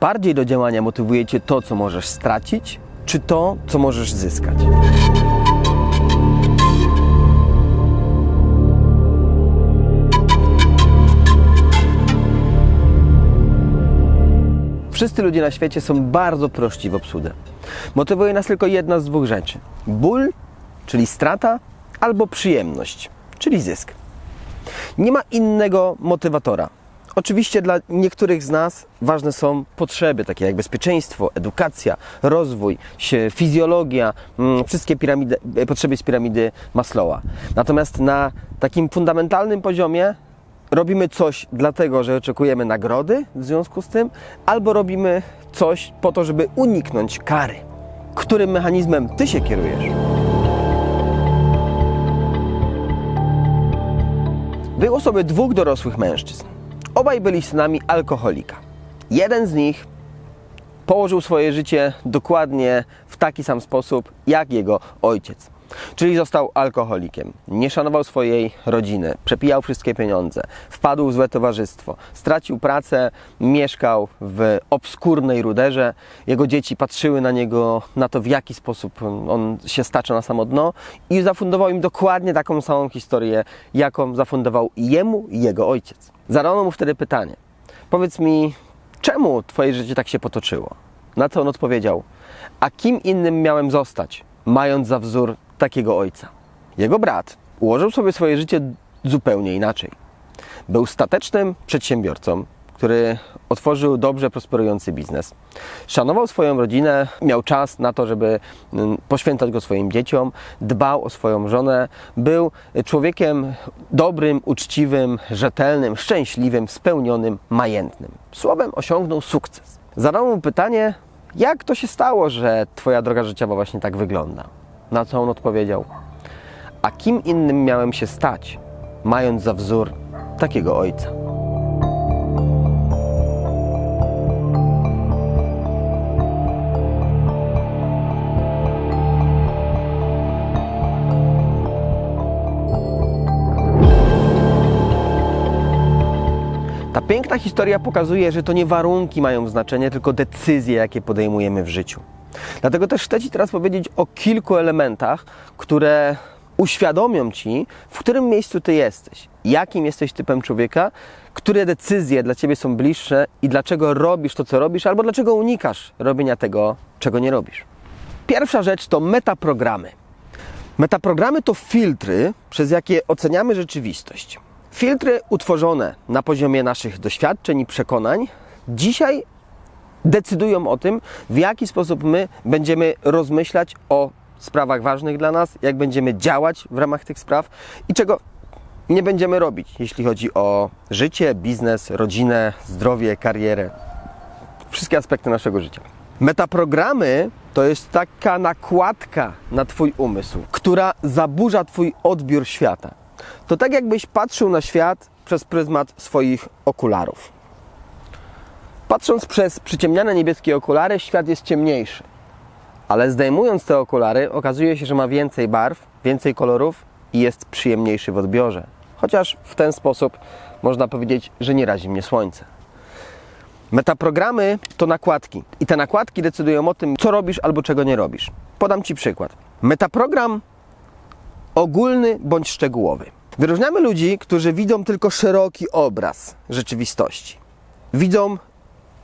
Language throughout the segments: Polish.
bardziej do działania motywuje Cię to, co możesz stracić, czy to, co możesz zyskać? Wszyscy ludzie na świecie są bardzo prości w obsłudze. Motywuje nas tylko jedna z dwóch rzeczy: ból, czyli strata, albo przyjemność, czyli zysk. Nie ma innego motywatora. Oczywiście dla niektórych z nas ważne są potrzeby, takie jak bezpieczeństwo, edukacja, rozwój, fizjologia, mm, wszystkie piramidy, e, potrzeby z piramidy Maslowa. Natomiast na takim fundamentalnym poziomie robimy coś dlatego, że oczekujemy nagrody w związku z tym, albo robimy coś po to, żeby uniknąć kary. Którym mechanizmem ty się kierujesz? Było sobie dwóch dorosłych mężczyzn. Obaj byli synami alkoholika. Jeden z nich położył swoje życie dokładnie w taki sam sposób jak jego ojciec. Czyli został alkoholikiem, nie szanował swojej rodziny, przepijał wszystkie pieniądze, wpadł w złe towarzystwo, stracił pracę, mieszkał w obskurnej ruderze. Jego dzieci patrzyły na niego, na to w jaki sposób on się stacza na samo dno i zafundował im dokładnie taką samą historię, jaką zafundował jemu jego ojciec. Zadano mu wtedy pytanie: Powiedz mi, czemu twoje życie tak się potoczyło? Na co on odpowiedział: A kim innym miałem zostać, mając za wzór takiego ojca? Jego brat ułożył sobie swoje życie zupełnie inaczej. Był statecznym przedsiębiorcą, który otworzył dobrze prosperujący biznes. Szanował swoją rodzinę, miał czas na to, żeby mm, poświęcać go swoim dzieciom, dbał o swoją żonę, był człowiekiem dobrym, uczciwym, rzetelnym, szczęśliwym, spełnionym, majętnym. Słowem osiągnął sukces. Zadał mu pytanie, jak to się stało, że twoja droga życiowa właśnie tak wygląda? Na co on odpowiedział: A kim innym miałem się stać, mając za wzór takiego ojca? Ta piękna historia pokazuje, że to nie warunki mają znaczenie, tylko decyzje, jakie podejmujemy w życiu. Dlatego też chcę Ci teraz powiedzieć o kilku elementach, które uświadomią Ci, w którym miejscu Ty jesteś, jakim jesteś typem człowieka, które decyzje dla Ciebie są bliższe i dlaczego robisz to, co robisz, albo dlaczego unikasz robienia tego, czego nie robisz. Pierwsza rzecz to metaprogramy. Metaprogramy to filtry, przez jakie oceniamy rzeczywistość. Filtry utworzone na poziomie naszych doświadczeń i przekonań dzisiaj decydują o tym, w jaki sposób my będziemy rozmyślać o sprawach ważnych dla nas, jak będziemy działać w ramach tych spraw i czego nie będziemy robić, jeśli chodzi o życie, biznes, rodzinę, zdrowie, karierę, wszystkie aspekty naszego życia. Metaprogramy to jest taka nakładka na Twój umysł, która zaburza Twój odbiór świata. To tak jakbyś patrzył na świat przez pryzmat swoich okularów. Patrząc przez przyciemniane niebieskie okulary, świat jest ciemniejszy. Ale zdejmując te okulary, okazuje się, że ma więcej barw, więcej kolorów i jest przyjemniejszy w odbiorze. Chociaż w ten sposób można powiedzieć, że nie razi mnie słońce. Metaprogramy to nakładki i te nakładki decydują o tym, co robisz albo czego nie robisz. Podam Ci przykład. Metaprogram ogólny bądź szczegółowy. Wyróżniamy ludzi, którzy widzą tylko szeroki obraz rzeczywistości. Widzą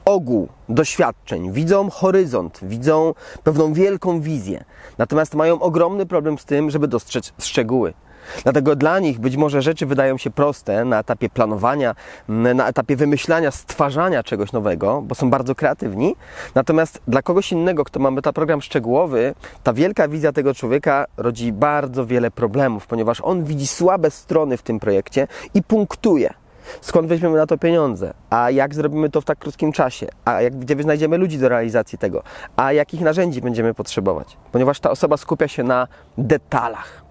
ogół doświadczeń, widzą horyzont, widzą pewną wielką wizję. Natomiast mają ogromny problem z tym, żeby dostrzec szczegóły. Dlatego dla nich być może rzeczy wydają się proste na etapie planowania, m, na etapie wymyślania, stwarzania czegoś nowego, bo są bardzo kreatywni. Natomiast dla kogoś innego, kto ma metaprogram szczegółowy, ta wielka wizja tego człowieka rodzi bardzo wiele problemów, ponieważ on widzi słabe strony w tym projekcie i punktuje. Skąd weźmiemy na to pieniądze? A jak zrobimy to w tak krótkim czasie? A jak, gdzie znajdziemy ludzi do realizacji tego? A jakich narzędzi będziemy potrzebować? Ponieważ ta osoba skupia się na detalach.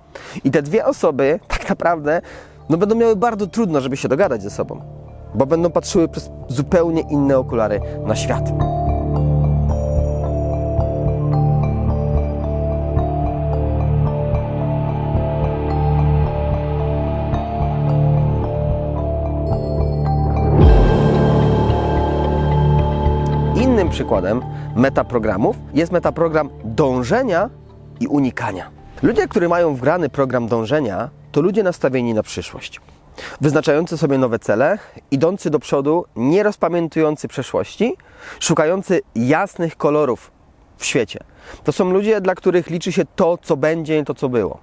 I te dwie osoby tak naprawdę no, będą miały bardzo trudno, żeby się dogadać ze sobą, bo będą patrzyły przez zupełnie inne okulary na świat. Przykładem metaprogramów jest metaprogram dążenia i unikania. Ludzie, którzy mają wgrany program dążenia, to ludzie nastawieni na przyszłość. Wyznaczający sobie nowe cele, idący do przodu, nie rozpamiętujący przeszłości, szukający jasnych kolorów w świecie. To są ludzie, dla których liczy się to, co będzie, nie to, co było.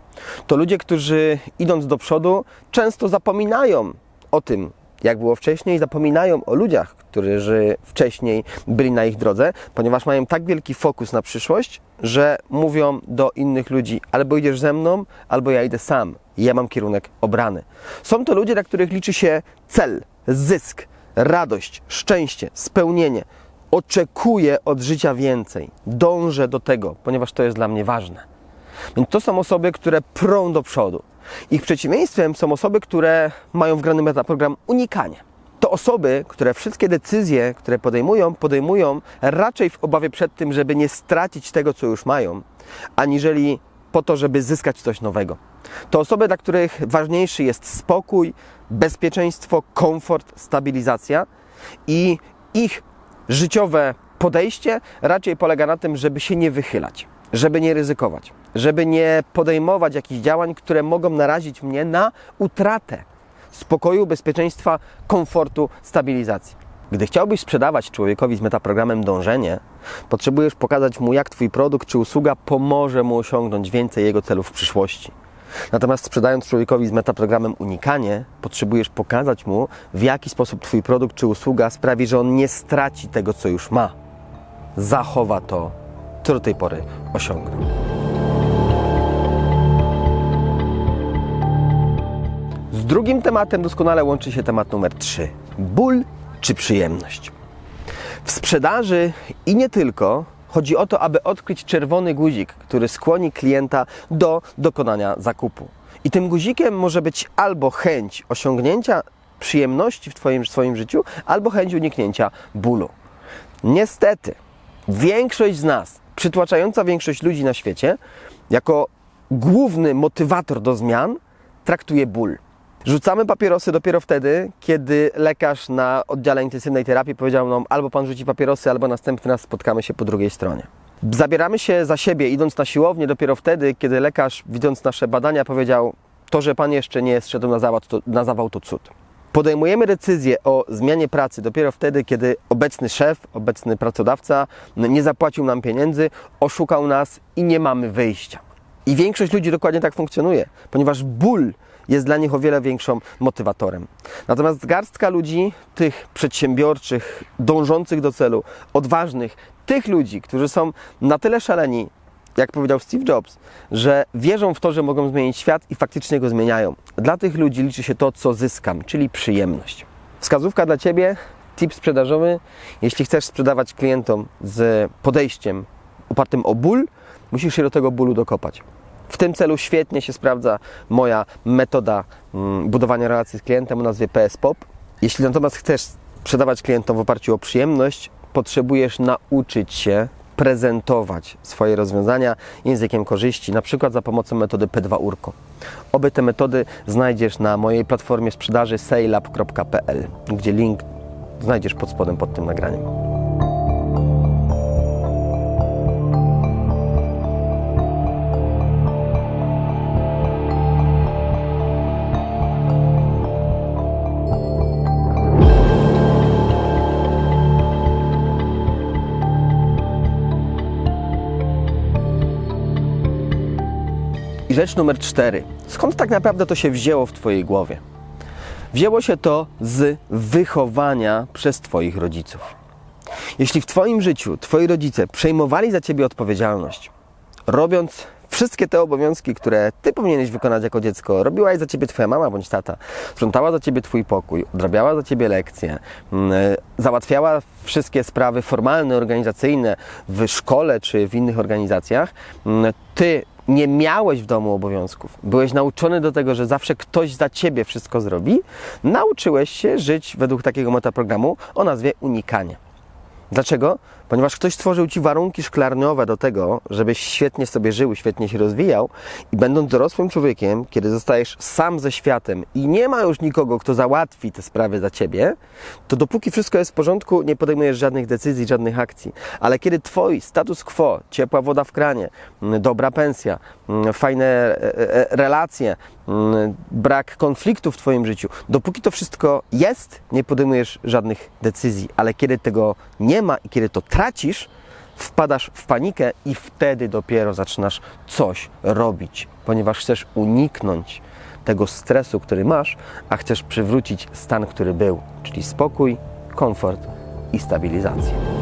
To ludzie, którzy idąc do przodu, często zapominają o tym, jak było wcześniej, zapominają o ludziach, którzy wcześniej byli na ich drodze, ponieważ mają tak wielki fokus na przyszłość, że mówią do innych ludzi: albo idziesz ze mną, albo ja idę sam. Ja mam kierunek obrany. Są to ludzie, dla których liczy się cel, zysk, radość, szczęście, spełnienie. Oczekuję od życia więcej, dążę do tego, ponieważ to jest dla mnie ważne. Więc to są osoby, które prą do przodu. Ich przeciwieństwem są osoby, które mają wgrany metaprogram unikanie. To osoby, które wszystkie decyzje, które podejmują, podejmują raczej w obawie przed tym, żeby nie stracić tego, co już mają, aniżeli po to, żeby zyskać coś nowego. To osoby, dla których ważniejszy jest spokój, bezpieczeństwo, komfort, stabilizacja i ich życiowe podejście raczej polega na tym, żeby się nie wychylać, żeby nie ryzykować, żeby nie podejmować jakichś działań, które mogą narazić mnie na utratę spokoju, bezpieczeństwa, komfortu, stabilizacji. Gdy chciałbyś sprzedawać człowiekowi z metaprogramem dążenie, potrzebujesz pokazać mu, jak Twój produkt czy usługa pomoże mu osiągnąć więcej jego celów w przyszłości. Natomiast sprzedając człowiekowi z metaprogramem unikanie, potrzebujesz pokazać mu, w jaki sposób Twój produkt czy usługa sprawi, że on nie straci tego, co już ma. Zachowa to, co do tej pory osiągnął. Z drugim tematem doskonale łączy się temat numer 3. Ból czy przyjemność? W sprzedaży i nie tylko chodzi o to, aby odkryć czerwony guzik, który skłoni klienta do dokonania zakupu. I tym guzikiem może być albo chęć osiągnięcia przyjemności w twoim, swoim życiu, albo chęć uniknięcia bólu. Niestety, większość z nas, przytłaczająca większość ludzi na świecie, jako główny motywator do zmian traktuje ból. Rzucamy papierosy dopiero wtedy, kiedy lekarz na oddziale intensywnej terapii powiedział nam albo pan rzuci papierosy, albo następny raz spotkamy się po drugiej stronie. Zabieramy się za siebie idąc na siłownię dopiero wtedy, kiedy lekarz widząc nasze badania powiedział to, że pan jeszcze nie zszedł na zawał, to, na zawał to cud. Podejmujemy decyzję o zmianie pracy dopiero wtedy, kiedy obecny szef, obecny pracodawca nie zapłacił nam pieniędzy, oszukał nas i nie mamy wyjścia. I większość ludzi dokładnie tak funkcjonuje, ponieważ ból jest dla nich o wiele większym motywatorem. Natomiast garstka ludzi, tych przedsiębiorczych, dążących do celu, odważnych, tych ludzi, którzy są na tyle szaleni, jak powiedział Steve Jobs, że wierzą w to, że mogą zmienić świat i faktycznie go zmieniają. Dla tych ludzi liczy się to, co zyskam, czyli przyjemność. Wskazówka dla Ciebie, tip sprzedażowy. Jeśli chcesz sprzedawać klientom z podejściem opartym o ból, musisz się do tego bólu dokopać. W tym celu świetnie się sprawdza moja metoda mm, budowania relacji z klientem o nazwie PS Pop. Jeśli natomiast chcesz sprzedawać klientom w oparciu o przyjemność, potrzebujesz nauczyć się prezentować swoje rozwiązania językiem korzyści, na przykład za pomocą metody P2 Urko. Obie te metody znajdziesz na mojej platformie sprzedaży sailab.pl, gdzie link znajdziesz pod spodem pod tym nagraniem. I rzecz numer cztery. Skąd tak naprawdę to się wzięło w Twojej głowie? Wzięło się to z wychowania przez Twoich rodziców. Jeśli w Twoim życiu Twoi rodzice przejmowali za Ciebie odpowiedzialność, robiąc wszystkie te obowiązki, które Ty powinieneś wykonać jako dziecko, robiła je za Ciebie Twoja mama bądź tata, sprzątała za Ciebie Twój pokój, odrabiała za Ciebie lekcje, mm, załatwiała wszystkie sprawy formalne, organizacyjne w szkole czy w innych organizacjach, mm, Ty nie miałeś w domu obowiązków, byłeś nauczony do tego, że zawsze ktoś za ciebie wszystko zrobi, nauczyłeś się żyć według takiego metaprogramu o nazwie unikanie. Dlaczego? Ponieważ ktoś stworzył ci warunki szklarniowe do tego, żebyś świetnie sobie żył, świetnie się rozwijał i będąc dorosłym człowiekiem, kiedy zostajesz sam ze światem i nie ma już nikogo, kto załatwi te sprawy za ciebie, to dopóki wszystko jest w porządku, nie podejmujesz żadnych decyzji, żadnych akcji. Ale kiedy twój status quo, ciepła woda w kranie, mm, dobra pensja, mm, fajne e, e, relacje, mm, brak konfliktu w twoim życiu, dopóki to wszystko jest, nie podejmujesz żadnych decyzji. Ale kiedy tego nie ma i kiedy to tracisz, wpadasz w panikę i wtedy dopiero zaczynasz coś robić, ponieważ chcesz uniknąć tego stresu, który masz, a chcesz przywrócić stan, który był, czyli spokój, komfort i stabilizację.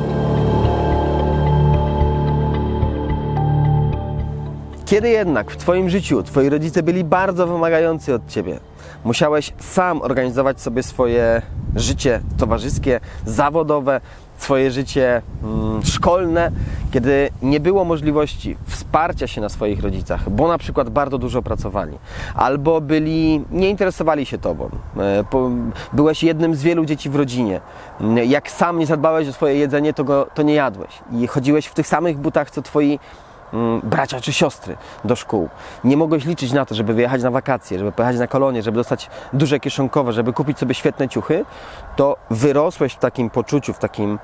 Kiedy jednak w Twoim życiu Twoi rodzice byli bardzo wymagający od Ciebie, musiałeś sam organizować sobie swoje życie towarzyskie, zawodowe, swoje życie mm, szkolne, kiedy nie było możliwości wsparcia się na swoich rodzicach, bo na przykład bardzo dużo pracowali, albo byli, nie interesowali się Tobą, e, byłeś jednym z wielu dzieci w rodzinie, jak sam nie zadbałeś o swoje jedzenie, to, go, to nie jadłeś. I chodziłeś w tych samych butach, co Twoi bracia czy siostry do szkół. Nie mogłeś liczyć na to, żeby wyjechać na wakacje, żeby pojechać na kolonie, żeby dostać duże kieszonkowe, żeby kupić sobie świetne ciuchy, to wyrosłeś w takim poczuciu, w takim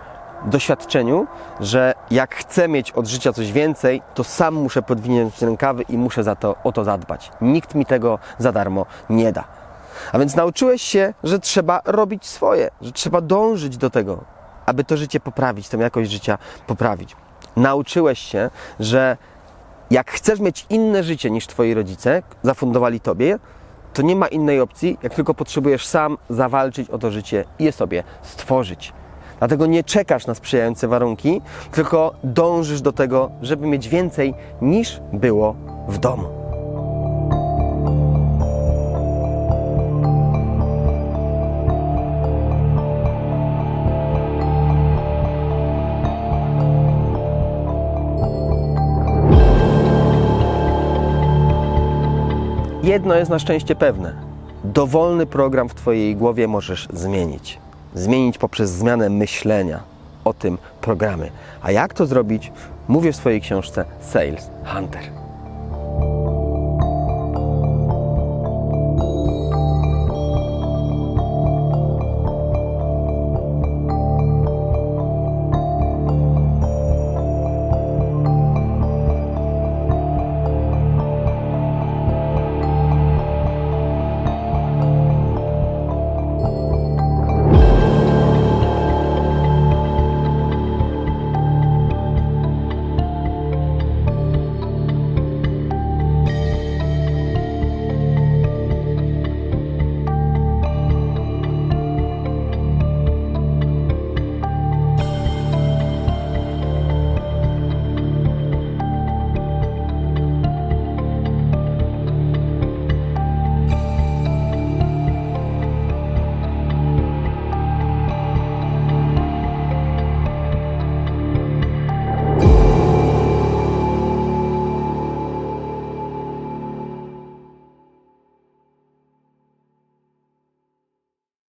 doświadczeniu, że jak chcę mieć od życia coś więcej, to sam muszę podwinąć rękawy i muszę za to, o to zadbać. Nikt mi tego za darmo nie da. A więc nauczyłeś się, że trzeba robić swoje, że trzeba dążyć do tego, aby to życie poprawić, tę jakość życia poprawić. Nauczyłeś się, że jak chcesz mieć inne życie niż twoi rodzice zafundowali tobie, to nie ma innej opcji, jak tylko potrzebujesz sam zawalczyć o to życie i je sobie stworzyć. Dlatego nie czekasz na sprzyjające warunki, tylko dążysz do tego, żeby mieć więcej niż było w domu. Jedno jest na szczęście pewne. Dowolny program w Twojej głowie możesz zmienić. Zmienić poprzez zmianę myślenia o tym programie. A jak to zrobić? Mówię w swojej książce Sales Hunter.